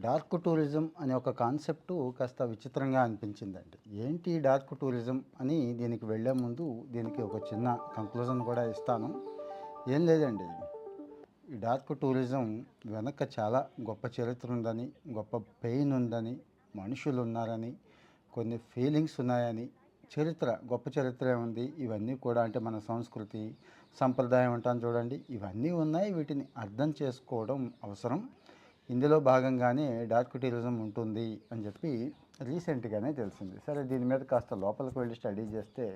Dark tourism అనే ఒక concept కాస్త విచిత్రంగా అనిపించిందండి. ఏంటి డార్క్ టూరిజం అని దీనికి వెళ్ళే ముందు దీనికి ఒక చిన్న కంక్లూజన్ కూడా ఇస్తాను. ఏం లేదండి. ఈ డార్క్ టూరిజం వెనక చాలా గొప్ప చరిత్ర ఉందని గొప్ప పెయిన్ ఉందని మనుషులు ఉన్నారని కొన్ని ఫీలింగ్స్ ఉన్నాయని చరిత్ర గొప్ప చరిత్ర ఉంది. ఇవన్నీ కూడా అంటే మన సంస్కృతి సంప్రదాయం అంటాను చూడండి. ఇవన్నీ ఉన్నాయి వీటిని అర్థం చేసుకోవడం అవసరం. ఇందులో భాగంగానే డార్క్ టూరిజం ఉంటుంది అని చెప్పి రీసెంట్గానే తెలిసింది. సరే దీని మీద కాస్త లోపలికి వెళ్ళి స్టడీ చేస్తే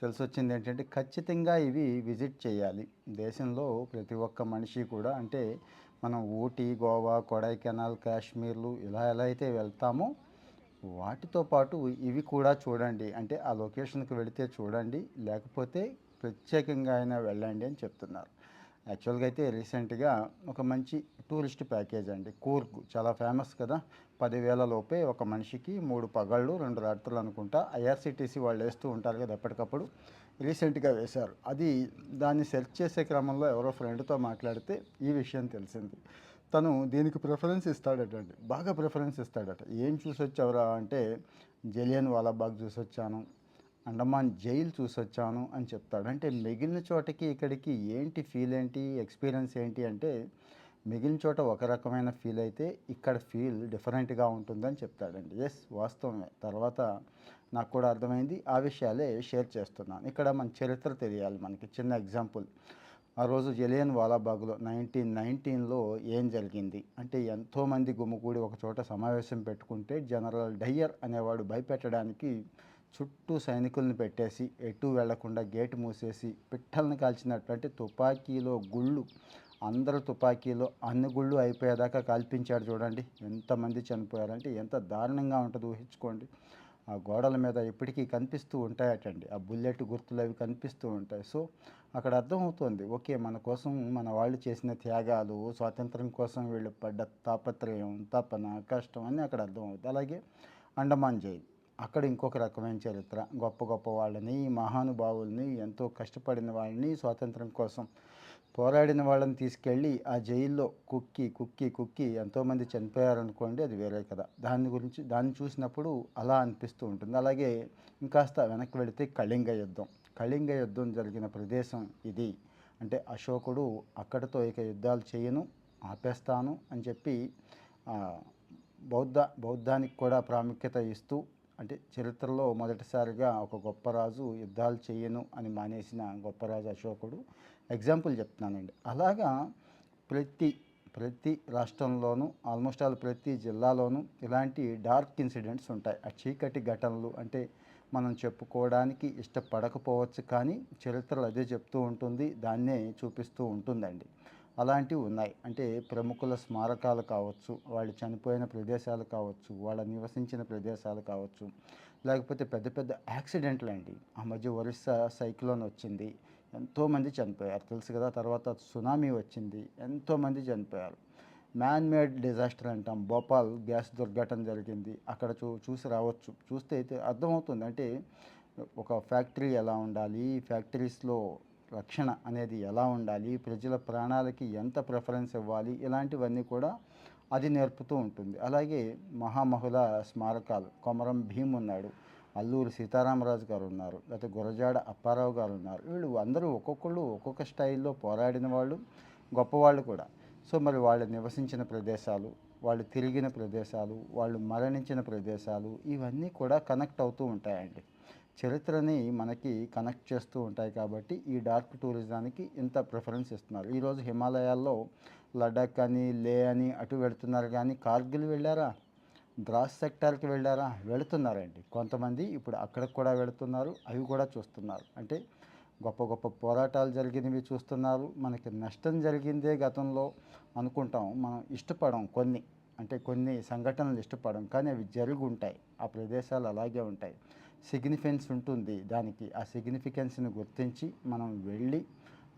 తెలిసొచ్చింది ఏంటంటే ఖచ్చితంగా ఇవి విజిట్ చేయాలి. దేశంలో ప్రతి ఒక్క మనిషి కూడా అంటే మనం ఊటీ గోవా కొడైకెనాల్ కాశ్మీర్లు ఇలా ఎలా అయితే వెళ్తామో వాటితో పాటు ఇవి కూడా చూడండి. అంటే ఆ లొకేషన్కి వెళితే చూడండి. లేకపోతే ప్రత్యేకంగా అయినా వెళ్ళండి అని చెప్తున్నారు. యాక్చువల్గా అయితే రీసెంట్గా ఒక మంచి టూరిస్ట్ ప్యాకేజ్ అండి. కూర్గ్ చాలా ఫేమస్ కదా. పదివేల లోపే ఒక మనిషికి మూడు పగళ్ళు రెండు రాత్రులు అనుకుంటా ఐఆర్సిటీసీ వాళ్ళు వేస్తూ ఉంటారు కదా ఎప్పటికప్పుడు. రీసెంట్గా వేశారు. అది దాన్ని సెర్చ్ చేసే క్రమంలో ఎవరో ఫ్రెండ్తో మాట్లాడితే ఈ విషయం తెలిసింది. తను దీనికి ప్రిఫరెన్స్ ఇస్తాడటండి. బాగా ప్రిఫరెన్స్ ఇస్తాడట. ఏం చూసొచ్చావురా అంటే జలియన్ వాలాబాగ్ చూసొచ్చాను. అండమాన్ జైలు చూసొచ్చాను అని చెప్తాడు. అంటే మిగిలిన చోటకి ఇక్కడికి ఏంటి ఫీల్ ఏంటి ఎక్స్పీరియన్స్ ఏంటి అంటే మిగిలిన చోట ఒక రకమైన ఫీల్ అయితే ఇక్కడ ఫీల్ డిఫరెంట్గా ఉంటుందని చెప్తాడండి. ఎస్ వాస్తవమే. తర్వాత నాకు కూడా అర్థమైంది. ఆ విషయాలే షేర్ చేస్తున్నాను. ఇక్కడ మన చరిత్ర తెలియాలి మనకి. చిన్న ఎగ్జాంపుల్. ఆ రోజు జలియన్ వాలాబాగ్లో నైన్టీన్ నైన్టీన్లో ఏం జరిగింది? అంటే ఎంతోమంది గుమ్మకూడి ఒక చోట సమావేశం పెట్టుకుంటే జనరల్ డయ్యర్ అనేవాడు భయపెట్టడానికి చుట్టూ సైనికుల్ని పెట్టేసి ఎటు వెళ్ళకుండా గేటు మూసేసి పిట్టల్ని కాల్చినటువంటి తుపాకీలో గుళ్ళు అందరూ తుపాకీలో అన్ని గుళ్ళు అయిపోయేదాకా కాల్పించాడు చూడండి. ఎంతమంది చనిపోయారంటే ఎంత దారుణంగా ఉంటుంది ఊహించుకోండి. ఆ గోడల మీద ఇప్పటికీ కనిపిస్తూ ఉంటాయటండి. ఆ బుల్లెట్ గుర్తులు అవి కనిపిస్తూ ఉంటాయి. సో అక్కడ అర్థమవుతుంది. ఓకే మన కోసం మన వాళ్ళు చేసిన త్యాగాలు స్వాతంత్రం కోసం వీళ్ళు పడ్డ తాపత్రయం తపన కష్టం అని అక్కడ అర్థమవుతుంది అలాగే అండమాన్ జైలు. అక్కడ ఇంకొక రకమైన చరిత్ర. గొప్ప గొప్ప వాళ్ళని మహానుభావుల్ని ఎంతో కష్టపడిన వాళ్ళని స్వాతంత్రం కోసం పోరాడిన వాళ్ళని తీసుకెళ్ళి ఆ జైల్లో కుక్కి కుక్కి కుక్కి ఎంతోమంది చనిపోయారనుకోండి అది వేరే కదా దాని గురించి దాన్ని చూసినప్పుడు అలా అనిపిస్తూ ఉంటుంది. అలాగే ఇంకాస్త వెనక్కి వెళితే కళింగ యుద్ధం. కళింగ యుద్ధం జరిగిన ప్రదేశం ఇది. అంటే అశోకుడు అక్కడితో ఇక యుద్ధాలు చేయను ఆపేస్తాను అని చెప్పి బౌద్ధ బౌద్ధానికి కూడా ప్రాముఖ్యత ఇస్తూ అంటే చరిత్రలో మొదటిసారిగా ఒక గొప్ప రాజు యుద్ధాలు చేయను అని మానేసిన గొప్ప రాజు అశోకుడు ఎగ్జాంపుల్ చెప్తున్నానండి. అలాగా ప్రతి ప్రతి రాష్ట్రంలోనూ ఆల్మోస్ట్ ఆల్ ప్రతి జిల్లాలోనూ ఇలాంటి డార్క్ ఇన్సిడెంట్స్ ఉంటాయి. ఆ చీకటి ఘటనలు అంటే మనం చెప్పుకోవడానికి ఇష్టపడకపోవచ్చు కానీ చరిత్రలు అదే చెప్తూ ఉంటుంది దాన్నే చూపిస్తూ ఉంటుందండి. అలాంటివి ఉన్నాయి. అంటే ప్రముఖుల స్మారకాలు కావచ్చు వాళ్ళు చనిపోయిన ప్రదేశాలు కావచ్చు వాళ్ళ నివసించిన ప్రదేశాలు కావచ్చు లేకపోతే పెద్ద పెద్ద యాక్సిడెంట్లు అండి. ఆ మధ్య ఒరిస్సా సైక్లోన్ వచ్చింది. ఎంతోమంది చనిపోయారు. తెలుసు కదా తర్వాత సునామీ వచ్చింది. ఎంతోమంది చనిపోయారు. మ్యాన్ మేడ్ డిజాస్టర్ అంటాం. భోపాల్ గ్యాస్ దుర్ఘటన జరిగింది. అక్కడ చూ చూసి రావచ్చు. చూస్తే అయితే అర్థమవుతుంది. అంటే ఒక ఫ్యాక్టరీ ఎలా ఉండాలి? ఫ్యాక్టరీస్లో రక్షణ అనేది ఎలా ఉండాలి? ప్రజల ప్రాణాలకి ఎంత ప్రిఫరెన్స్ ఇవ్వాలి? ఇలాంటివన్నీ కూడా అది నేర్పుతూ ఉంటుంది. అలాగే మహామహుల స్మారకాలు. కొమరం భీమ్ ఉన్నాడు. అల్లూరు సీతారామరాజు గారు ఉన్నారు. లేకపోతే గురజాడ అప్పారావు గారు ఉన్నారు. వీళ్ళు అందరూ ఒక్కొక్కళ్ళు ఒక్కొక్క స్టైల్లో పోరాడిన వాళ్ళు గొప్పవాళ్ళు కూడా. సో మరి వాళ్ళు నివసించిన ప్రదేశాలు వాళ్ళు తిరిగిన ప్రదేశాలు వాళ్ళు మరణించిన ప్రదేశాలు ఇవన్నీ కూడా కనెక్ట్ అవుతూ ఉంటాయండి. చరిత్రని మనకి కనెక్ట్ చేస్తూ ఉంటాయి కాబట్టి ఈ డార్క్ టూరిజానికి ఇంత ప్రిఫరెన్స్ ఇస్తున్నారు. ఈరోజు హిమాలయాల్లో లడాక్ అని లే అని అటు వెళుతున్నారు కానీ కార్గిల్ వెళ్ళారా? ద్రాస్ సెక్టార్కి వెళ్ళారా? వెళుతున్నారండి. కొంతమంది ఇప్పుడు అక్కడికి కూడా వెళుతున్నారు అవి కూడా చూస్తున్నారు. అంటే గొప్ప గొప్ప పోరాటాలు జరిగినవి చూస్తున్నారు. మనకి నష్టం జరిగిందే గతంలో అనుకుంటాం. మనం ఇష్టపడం కొన్ని అంటే కొన్ని సంఘటనలు ఇష్టపడం కానీ అవి జరిగి ఉంటాయి ఆ ప్రదేశాలు అలాగే ఉంటాయి. సిగ్నిఫికెన్స్ ఉంటుంది దానికి. ఆ సిగ్నిఫికెన్స్ని గుర్తించి మనం వెళ్ళి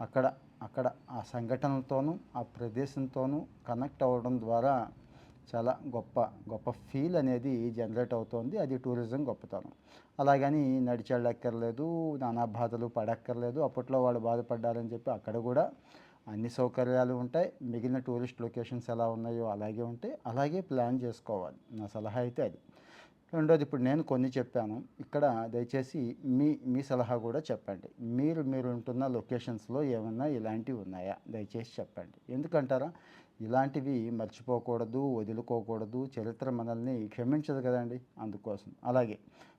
అక్కడ అక్కడ ఆ సంఘటనలతోనూ ఆ ప్రదేశంతోనూ కనెక్ట్ అవ్వడం ద్వారా చాలా గొప్ప గొప్ప ఫీల్ అనేది జనరేట్ అవుతోంది. అది టూరిజం గొప్పతనం. అలాగని నడిచెళ్ళక్కర్లేదు నానా బాధలు పడక్కర్లేదు. అప్పట్లో వాళ్ళు బాధపడ్డారని చెప్పి అక్కడ కూడా అన్ని సౌకర్యాలు ఉంటాయి. మిగిలిన టూరిస్ట్ లొకేషన్స్ ఎలా ఉన్నాయో అలాగే ఉంటాయి అలాగే ప్లాన్ చేసుకోవాలి. నా సలహా అయితే అది. రెండోది ఇప్పుడు నేను కొన్ని చెప్పాను. ఇక్కడ దయచేసి మీ మీ సలహా కూడా చెప్పండి. మీరు మీరు ఉంటున్న లొకేషన్స్లో ఏమన్నా ఇలాంటివి ఉన్నాయా? దయచేసి చెప్పండి. ఎందుకంటారా? ఇలాంటివి మర్చిపోకూడదు వదులుకోకూడదు. చరిత్ర మనల్ని క్షమించదు కదండి అందుకోసం. అలాగే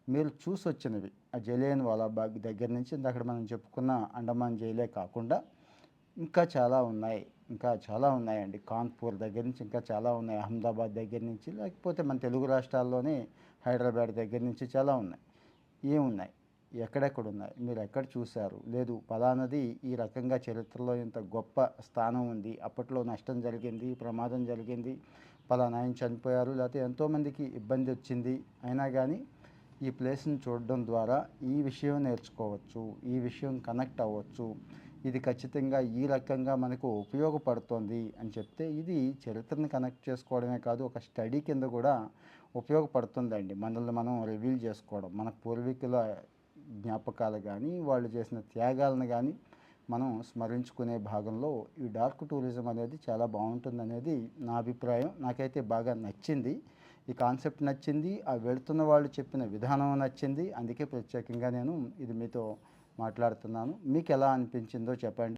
మీరు చూసి వచ్చినవి ఆ జలియన్ వాలాబాగ్ దగ్గర నుంచి అక్కడ మనం చెప్పుకున్న అండమాన్ జైలే కాకుండా ఇంకా చాలా ఉన్నాయి. ఇంకా చాలా ఉన్నాయండి. కాన్పూర్ దగ్గర నుంచి ఇంకా చాలా ఉన్నాయి. అహ్మదాబాద్ దగ్గర నుంచి లేకపోతే మన తెలుగు రాష్ట్రాల్లోనే హైదరాబాద్ దగ్గర నుంచి చాలా ఉన్నాయి. ఏమున్నాయి? ఎక్కడెక్కడ ఉన్నాయి మీరు ఎక్కడ చూశారు? లేదు పలానది ఈ రకంగా చరిత్రలో ఇంత గొప్ప స్థానం ఉంది. అప్పట్లో నష్టం జరిగింది ప్రమాదం జరిగింది. పలానా ఆయన చనిపోయారు లేకపోతే ఎంతోమందికి ఇబ్బంది వచ్చింది. అయినా కానీ ఈ ప్లేస్ని చూడడం ద్వారా ఈ విషయం నేర్చుకోవచ్చు ఈ విషయం కనెక్ట్ అవ్వచ్చు. ఇది ఖచ్చితంగా ఈ రకంగా మనకు ఉపయోగపడుతుంది అని చెప్తే ఇది చరిత్రను కనెక్ట్ చేసుకోవడమే కాదు ఒక స్టడీ కింద కూడా ఉపయోగపడుతుందండి. మనల్ని మనం రివీల్ చేసుకోవడం మన పూర్వీకుల జ్ఞాపకాలు కానీ వాళ్ళు చేసిన త్యాగాలను కానీ మనం స్మరించుకునే భాగంలో ఈ డార్క్ టూరిజం అనేది చాలా బాగుంటుంది అనేది నా అభిప్రాయం. నాకైతే బాగా నచ్చింది. ఈ కాన్సెప్ట్ నచ్చింది. ఆ వెళుతున్న వాళ్ళు చెప్పిన విధానం నచ్చింది. అందుకే ప్రత్యేకంగా నేను ఇది మీతో మాట్లాడుతున్నాను. మీకు ఎలా అనిపించిందో చెప్పండి.